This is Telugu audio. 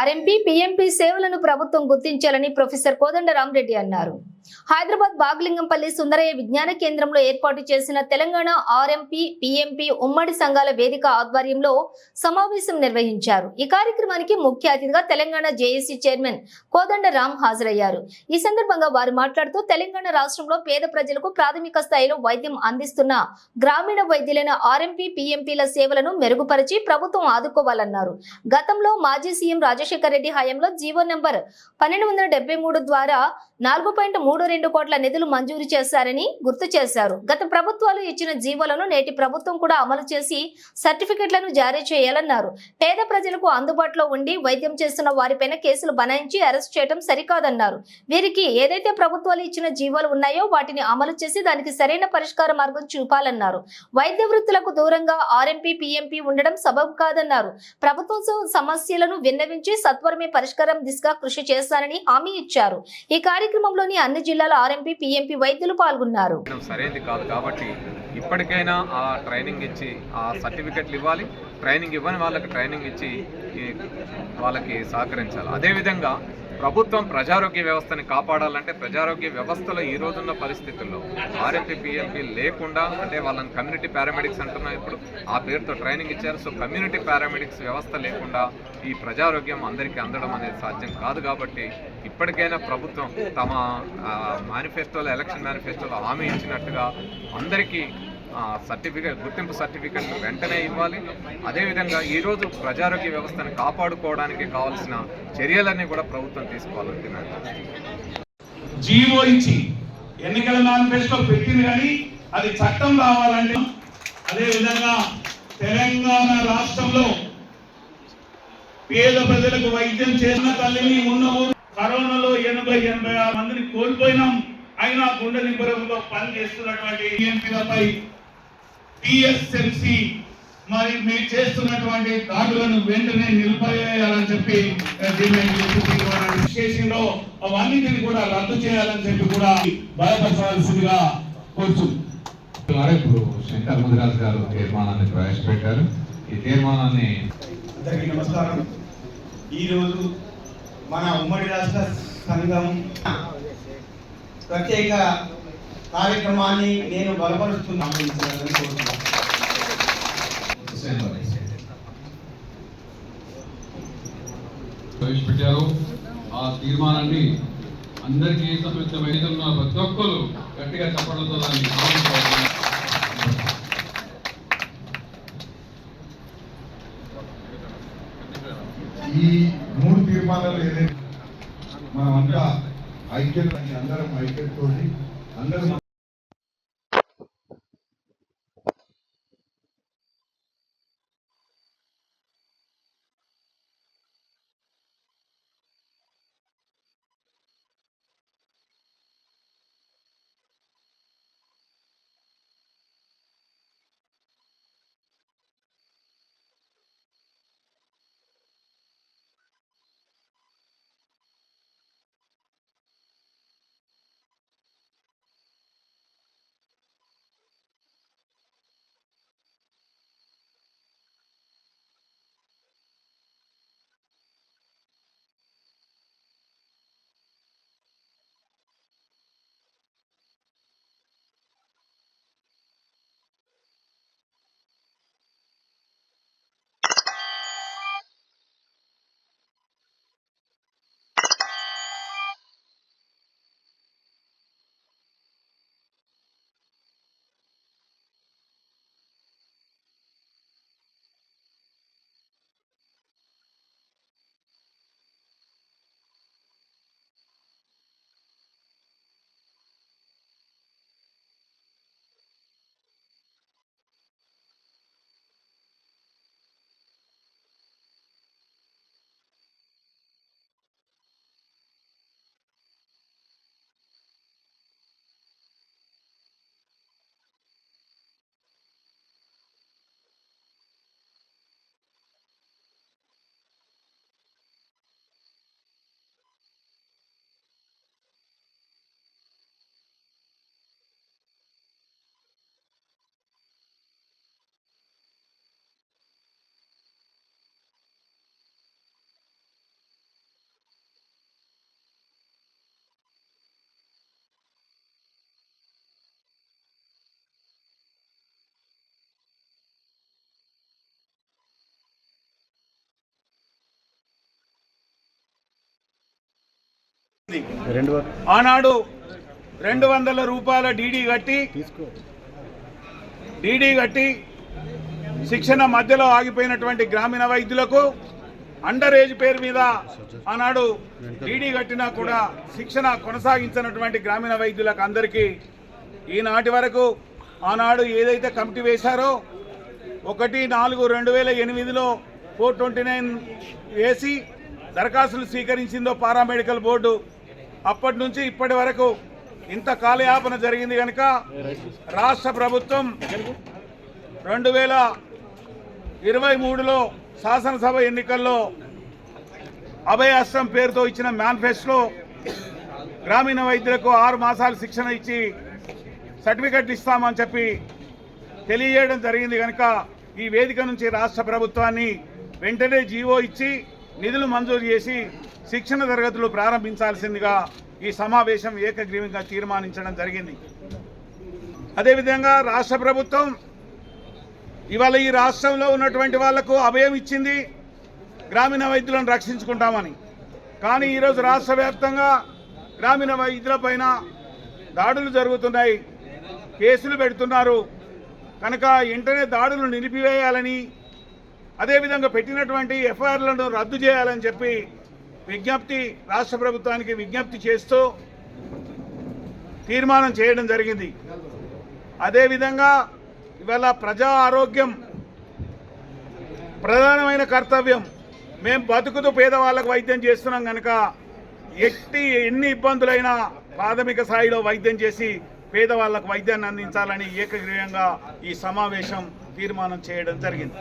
ఆర్ఎంపీ పీఎంపీ సేవలను ప్రభుత్వం గుర్తించాలని ప్రొఫెసర్ కోదండరామరెడ్డి అన్నారు. హైదరాబాద్ బాగలింగంపల్లి సుందరయ్య విజ్ఞాన కేంద్రంలో ఏర్పాటు చేసిన తెలంగాణ ఆర్ఎంపీ పీఎంపీ ఉమ్మడి సంఘాల వేదిక ఆధ్వర్యంలో సమావేశం నిర్వహించారు. ఈ కార్యక్రమానికి ముఖ్య అతిథిగా తెలంగాణ జేఏసీ చైర్మన్ కోదండరాం హాజరయ్యారు. ఈ సందర్భంగా వారు మాట్లాడుతూ తెలంగాణ రాష్ట్రంలో పేద ప్రజలకు ప్రాథమిక స్థాయిలో వైద్యం అందిస్తున్న గ్రామీణ వైద్యులైన ఆర్ఎంపీ పీఎంపీల సేవలను మెరుగుపరిచి ప్రభుత్వం ఆదుకోవాలన్నారు. గతంలో మాజీ సీఎం రాజశేఖర రెడ్డి హయాంలో జీవో నెంబర్ పన్నెండు వందల మూడు ద్వారా నాలుగు పాయింట్ మూడు రెండు కోట్ల నిధులు మంజూరు చేశారని గుర్తు చేశారు. గత ప్రభుత్వాలు ఇచ్చిన జీవోలను నేటి ప్రభుత్వం కూడా అమలు చేసి సర్టిఫికెట్లను జారీ చేయాలన్నారు. పేద ప్రజలకు అందుబాటులో ఉండి వైద్యం చేస్తున్న వారిపైన కేసులు బనాయించి అరెస్ట్ చేయడం సరికాదన్నారు. వీరికి ఏదైతే ప్రభుత్వాలు ఇచ్చిన జీవోలు ఉన్నాయో వాటిని అమలు చేసి దానికి సరైన పరిష్కార మార్గం చూపాలన్నారు. వైద్య వృత్తులకు దూరంగా ఆర్ఎంపీ పీఎంపీ ఉండడం సబబు కాదన్నారు. ప్రభుత్వం సమస్యలను విన్నవించి సత్వరమే పరిష్కారం దిశగా కృషి చేస్తానని హామీ ఇచ్చారు. ఈ కార్యక్రమంలోని అన్ని జిల్లాల ఆర్ఎంపీ పీఎంపీ వైద్యులు పాల్గొన్నారు. సరైనది కాదు కాబట్టి ఇప్పటికైనా ఆ ట్రైనింగ్ ఇచ్చి ఆ సర్టిఫికెట్లు ఇవ్వాలి. ట్రైనింగ్ ఇవ్వని వాళ్ళకి ట్రైనింగ్ ఇచ్చి వాళ్ళకి సహకరించాలి. అదేవిధంగా ప్రభుత్వం ప్రజారోగ్య వ్యవస్థని కాపాడాలంటే ప్రజారోగ్య వ్యవస్థలో ఈ రోజున్న పరిస్థితుల్లో ఆర్ఎంపీ పిఎంపీ లేకుండా అంటే వాళ్ళని కమ్యూనిటీ పారామెడిక్స్ అంటున్నాం ఇప్పుడు ఆ పేరుతో ట్రైనింగ్ ఇచ్చారు. సో కమ్యూనిటీ పారామెడిక్స్ వ్యవస్థ లేకుండా ఈ ప్రజారోగ్యం అందరికీ అందడం అనేది సాధ్యం కాదు కాబట్టి ఇప్పటికైనా ప్రభుత్వం తమ మేనిఫెస్టోలో ఎలక్షన్ మేనిఫెస్టోలో హామీ ఇచ్చినట్టుగా అందరికీ సర్టిఫికేట్ గుర్తింపు సర్టిఫికెట్ వెంటనే ఇవ్వాలి. అదేవిధంగా ఈరోజు ప్రజారోగ్య వ్యవస్థను కాపాడుకోవడానికి కావాల్సిన చర్యలన్నీ కూడా ప్రభుత్వం తీసుకోవాలని జీవో ఇచ్చి ఎన్నికల మేనిఫెస్టో పెట్టింది కానీ అది చట్టం రావాలంటే అదే విధంగా తెలంగాణ రాష్ట్రంలో పేద ప్రజలకు వైద్యం చేసిన తల్లిని ఉన్న కరోనాలో ఎనభై ఎనభై ఆరు మందిని కోల్పోయినాం. అయినా గుండె నిబ్బరంతో పని చేస్తున్నటువంటి ఎంపీలపై టిఎస్ఎంసి మరి మీరు చేస్తున్నటువంటి దాడులను వెంటనే నిలిపేయాలని చెప్పి స్టేషన్లో అవన్నిటిని కూడా రద్దు చేయాలని చెప్పి కూడా భయపరచాల్సిందిగా కోరుతుంది ఇప్పుడు శంకర్ ముదిరాజ్ గారు తీర్మానాన్ని ప్రవేశపెట్టారు. ఈ తీర్మానాన్ని అందరికీ నమస్కారం. ఈరోజు మన ఉమ్మడి రాష్ట్ర సంఘం ప్రత్యేక కార్యక్రమాన్ని నేను బలపరుస్తున్నాను ప్రవేశపెట్టారు ఆ తీర్మానాన్ని అందరికీ సంబంధించిన వేదికలు ఉన్న ప్రతి ఒక్కరు గట్టిగా చెప్పడంతో దాన్ని. ఈ మూడు తీర్మానాలు ఏదైతే మనమంతా ఐక్యత అందరం ఐక్యతతోటి అందరూ ఆనాడు రెండు వందల రూపాయల డీడీ కట్టి డీడీ కట్టి శిక్షణ మధ్యలో ఆగిపోయినటువంటి గ్రామీణ వైద్యులకు అండర్ ఏజ్ పేరు మీద ఆనాడు డీడీ కట్టినా కూడా శిక్షణ కొనసాగించినటువంటి గ్రామీణ వైద్యులకు అందరికీ ఈనాటి వరకు ఆనాడు ఏదైతే కమిటీ వేశారో ఒకటి నాలుగు రెండు వేల ఎనిమిదిలో ఫోర్ ట్వంటీ నైన్ వేసి దరఖాస్తులు స్వీకరించిందో పారామెడికల్ బోర్డు అప్పటి నుంచి ఇప్పటి వరకు ఇంత కాలయాపన జరిగింది కనుక రాష్ట్ర ప్రభుత్వం రెండు వేల ఇరవై మూడులో శాసనసభ ఎన్నికల్లో అభయాస్త్రం పేరుతో ఇచ్చిన మేనిఫెస్టో గ్రామీణ వైద్యులకు ఆరు మాసాలు శిక్షణ ఇచ్చి సర్టిఫికెట్లు ఇస్తామని చెప్పి తెలియజేయడం జరిగింది కనుక ఈ వేదిక నుంచి రాష్ట్ర ప్రభుత్వాన్ని వెంటనే జీవో ఇచ్చి నిధులు మంజూరు చేసి శిక్షణ తరగతులు ప్రారంభించాల్సిందిగా ఈ సమావేశం ఏకగ్రీవంగా తీర్మానించడం జరిగింది. అదేవిధంగా రాష్ట్ర ప్రభుత్వం ఇవాళ ఈ రాష్ట్రంలో ఉన్నటువంటి వాళ్ళకు అభయం ఇచ్చింది గ్రామీణ వైద్యులను రక్షించుకుంటామని. కానీ ఈరోజు రాష్ట్ర వ్యాప్తంగా గ్రామీణ వైద్యులపైన దాడులు జరుగుతున్నాయి. కేసులు పెడుతున్నారు. కనుక వెంటనే దాడులు నిలిపివేయాలని అదేవిధంగా పెట్టినటువంటి ఎఫ్ఐఆర్లను రద్దు చేయాలని చెప్పి విజ్ఞప్తి రాష్ట్ర ప్రభుత్వానికి విజ్ఞప్తి చేస్తూ తీర్మానం చేయడం జరిగింది. అదేవిధంగా ఇవాళ ప్రజా ఆరోగ్యం ప్రధానమైన కర్తవ్యం. మేము బతుకుతూ పేదవాళ్ళకు వైద్యం చేస్తున్నాం కనుక ఎట్టి ఎన్ని ఇబ్బందులైనా ప్రాథమిక స్థాయిలో వైద్యం చేసి పేదవాళ్ళకు వైద్యాన్ని అందించాలని ఏకగ్రీవంగా ఈ సమావేశం తీర్మానం చేయడం జరిగింది.